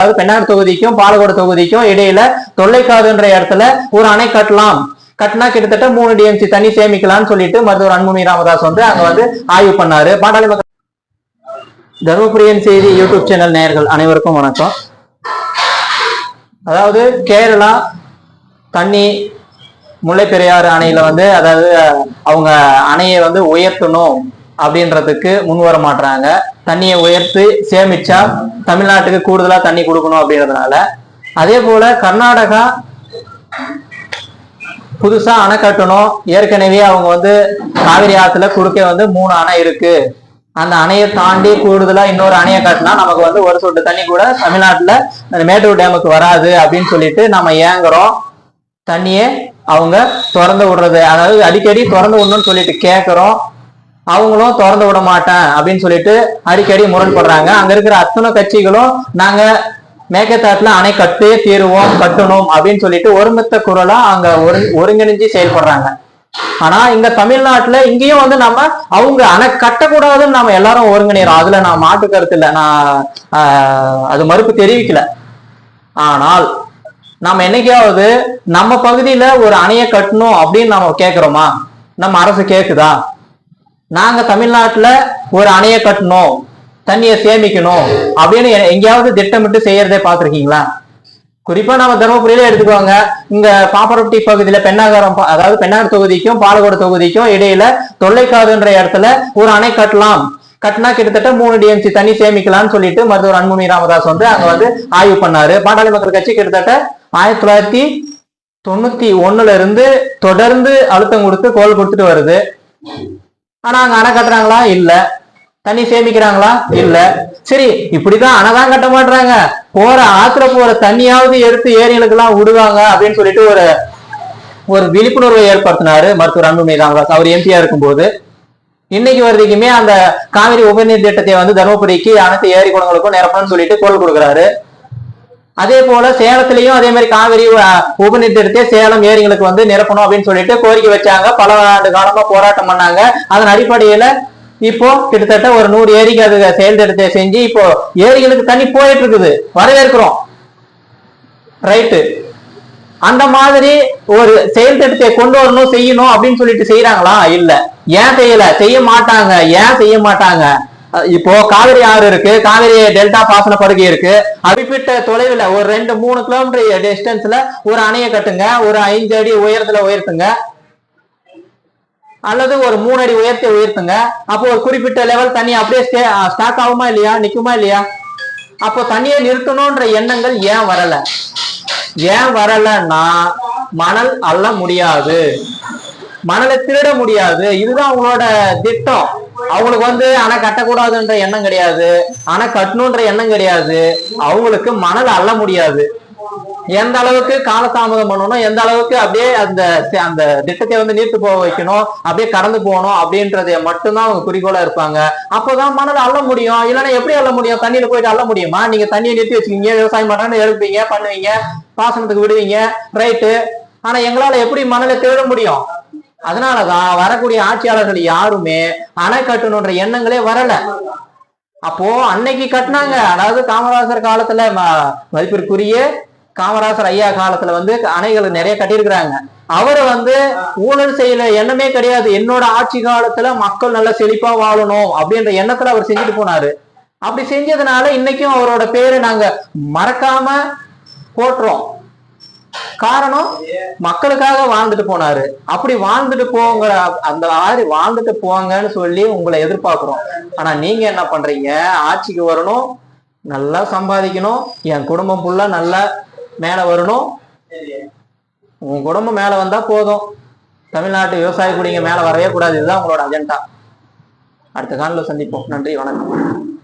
அதாவது பெண்ணார் தொகுதிக்கும் பாலக்கோடு தொகுதிக்கும் இடையில தொல்லைக்காதுன்ற இடத்துல ஒரு அணை கட்டலாம். கட்டினா கிட்டத்தட்ட மூணு டிஎம்சி தண்ணி சேமிக்கலாம்னு சொல்லிட்டு மருத்துவர் அன்புமணி ராமதாஸ் வந்து அங்க வந்து ஆய்வு பண்ணாரு. பாட்டாளி மக்கள் தருமபுரியன் செய்தி யூடியூப் சேனல் நேயர்கள் அனைவருக்கும் வணக்கம். அதாவது கேரளா தண்ணி முல்லைப்பெரியாறு அணையில வந்து அதாவது அவங்க அணையை வந்து உயர்த்தணும். அப்படின்றதுக்கு முன் வர மாட்டாங்க தண்ணியை உயர்த்தி சேமிச்சா தமிழ்நாட்டுக்கு கூடுதலா தண்ணி கொடுக்கணும் அப்படின்றதுனால. அதே போல கர்நாடகா புதுசா அணை கட்டணும். ஏற்கனவே அவங்க வந்து காவிரி ஆத்துல குறுக்க வந்து மூணு அணை இருக்கு. அந்த அணையை தாண்டி கூடுதலா இன்னொரு அணையை கட்டினா நமக்கு வந்து ஒரு சொட்டு தண்ணி கூட தமிழ்நாட்டுல அந்த மேட்டூர் டேமுக்கு வராது அப்படின்னு சொல்லிட்டு நம்ம ஏங்குறோம். தண்ணியை அவங்க திறந்து விடுறது. அதாவது அடிக்கடி திறந்து விடணும்னு சொல்லிட்டு கேட்குறோம் அவங்களும் திறந்து விட மாட்டேன் அப்படின்னு சொல்லிட்டு அடிக்கடி முரண்படுறாங்க. அங்க இருக்கிற அத்தனை கட்சிகளும் நாங்க மேகத்தாட்டுல அணை கட்டே தீருவோம் கட்டணும் அப்படின்னு சொல்லிட்டு ஒருமித்த குரலா அங்க ஒரு ஒருங்கிணைஞ்சு செயல்படுறாங்க. ஆனா இங்க தமிழ்நாட்டுல இங்கேயும் வந்து நம்ம அவங்க அணை கட்டக்கூடாதுன்னு நம்ம எல்லாரும் ஒருங்கிணைறோம் அதுல நான் மாட்டு கருத்து இல்லை. நான் ஆஹ், அது மறுப்பு தெரிவிக்கல. ஆனால் நம்ம என்னைக்காவது நம்ம பகுதியில ஒரு அணையை கட்டணும் அப்படின்னு நம்ம கேட்கிறோமா நம்ம அரசு கேக்குதா? நாங்க தமிழ்நாட்டுல ஒரு அணையை கட்டணும் தண்ணியை சேமிக்கணும் அப்படின்னு எங்கேயாவது திட்டமிட்டு செய்யறதே பார்த்திருக்கீங்களா? குறிப்பா நம்ம தருமபுரியில எடுத்துக்கோங்க இங்க பாப்பரப்பட்டி பகுதியில பெண்ணாகரம் அதாவது பெண்ணாகர் தொகுதிக்கும் பாலக்கோடு தொகுதிக்கும் இடையில தொல்லைக்காதுன்ற இடத்துல ஒரு அணை கட்டலாம். கட்டினா கிட்டத்தட்ட மூணு டிஎம்சி தண்ணி சேமிக்கலாம்னு சொல்லிட்டு மருத்துவர் அன்புமணி ராமதாஸ் வந்து அங்க வந்து ஆய்வு பண்ணாரு. பாட்டாளி மக்கள் கட்சி கிட்டத்தட்ட ஆயிரத்தி தொள்ளாயிரத்தி தொண்ணூத்தி ஒண்ணுல இருந்து தொடர்ந்து அழுத்தம் கொடுத்து கோல் கொடுத்துட்டு வருது. ஆனா அங்க அணை கட்டுறாங்களா? இல்ல. தண்ணி சேமிக்கிறாங்களா? இல்ல. சரி இப்படிதான் அணை தான் கட்ட மாட்டாங்க போற ஆத்துல போற தண்ணியாவது எடுத்து ஏரிகளுக்கு எல்லாம் விடுவாங்க அப்படின்னு சொல்லிட்டு ஒரு ஒரு விழிப்புணர்வை ஏற்படுத்தினாரு மருத்துவர் அன்புமணி ராமதாஸ் அவர் எம்பியா இருக்கும்போது. இன்னைக்கு வரைக்குமே அந்த காவிரி உபநீர் திட்டத்தை வந்து தருமபுரிக்கு அனைத்து ஏரி குளங்களுக்கும் நிரப்பணும்னு சொல்லிட்டு குரல் கொடுக்குறாரு. அதே போல சேலத்திலையும் அதே மாதிரி காவிரி அஹ், சேலம் ஏரிகளுக்கு வந்து நிரப்பணும் அப்படின்னு சொல்லிட்டு கோரிக்கை வச்சாங்க. பல ஆண்டு காலமா போராட்டம் பண்ணாங்க. அதன் அடிப்படையில இப்போ கிட்டத்தட்ட ஒரு நூறு ஏரிக்கு அது செயல்திட்டத்தை செஞ்சு இப்போ ஏரிகளுக்கு தண்ணி போயிட்டு இருக்குது வரவேற்கிறோம். ரைட்டு. அந்த மாதிரி ஒரு செயல் திட்டத்தை கொண்டு வரணும் செய்யணும் அப்படின்னு சொல்லிட்டு செய்யறாங்களா இல்ல. ஏன் செய்யல? செய்ய மாட்டாங்க. ஏன் செய்ய மாட்டாங்க? இப்போ காவிரி ஆறு இருக்கு. காவிரி டெல்டா பாசன படுகை இருக்கு. குறிப்பிட்ட தொலைவில் ஒரு ரெண்டு மூணு கிலோமீட்டர் டிஸ்டன்ஸ்ல ஒரு அணையை கட்டுங்க. ஒரு ஐந்து அடி உயரத்துல உயர்த்துங்க. அல்லது ஒரு மூணு அடி உயர்த்தி உயர்த்துங்க. அப்போ ஒரு குறிப்பிட்ட லெவல் தண்ணி அப்படியே ஸ்டாக் ஆகுமா இல்லையா? நிக்குமா இல்லையா? அப்போ தண்ணியை நிறுத்தணும்ன்ற எண்ணங்கள் ஏன் வரல? ஏன் வரலன்னா மணல் அள்ள முடியாது. மணலை திருட முடியாது. இதுதான் அவங்களோட திட்டம். அவங்களுக்கு வந்து அணை கட்டக்கூடாதுன்ற எண்ணம் கிடையாது. அணை கட்டணுன்ற எண்ணம் கிடையாது. அவங்களுக்கு மணல் அள்ள முடியாது. எந்த அளவுக்கு காலதாமதம் பண்ணணும் எந்த அளவுக்கு அப்படியே அந்த அந்த திட்டத்தை வந்து நீர்த்து போக வைக்கணும் அப்படியே கடந்து போகணும் அப்படின்றத மட்டும்தான் அவங்க குறிக்கோளா இருப்பாங்க. அப்போதான் மணல் அள்ள முடியும். இல்லைன்னா எப்படி அள்ள முடியும்? தண்ணியில போயிட்டு அள்ள முடியுமா? நீங்க தண்ணியை நிறுத்தி வச்சுக்கீங்க விவசாயம் பண்றாங்க எடுப்பீங்க பண்ணுவீங்க பாசனத்துக்கு விடுவீங்க ரைட்டு ஆனா எங்களால எப்படி மணலை தேட முடியும்? அதனாலதான் வரக்கூடிய ஆட்சியாளர்கள் யாருமே அணை கட்டணுன்ற எண்ணங்களே வரல. அப்போ அன்னைக்கு கட்டினாங்க. அதாவது காமராசர் காலத்துல ம- மதிப்பிற்குரிய காமராசர் ஐயா காலத்துல வந்து அணைகள் நிறைய கட்டியிருக்கிறாங்க. அவரு வந்து ஊழல் செய்யல எண்ணமே கிடையாது. என்னோட ஆட்சி காலத்துல மக்கள் நல்லா செழிப்பா வாழணும் அப்படின்ற எண்ணத்துல அவர் செஞ்சுட்டு போனாரு. அப்படி செஞ்சதுனால இன்னைக்கும் அவரோட பேரு நாங்க மறக்காம போட்டுறோம் காரணம் மக்களுக்காக வாழ்ந்துட்டு போனாரு. அப்படி வாழ்ந்துட்டு போங்க அந்த மாதிரி வாழ்ந்துட்டு போங்கன்னு சொல்லி உங்களை எதிர்பார்க்கிறோம். ஆனா நீங்க என்ன பண்றீங்க? ஆட்சிக்கு வரணும் நல்லா சம்பாதிக்கணும் என் குடும்பம் ஃபுல்லா நல்லா மேல வரணும். உங்க குடும்பம் மேல வந்தா போதும். தமிழ்நாட்டு விவசாய குடிங்க மேல வரவே கூடாது. இதுதான் உங்களோட அஜெண்டா அடுத்த காலில் சந்திப்போம். நன்றி வணக்கம்.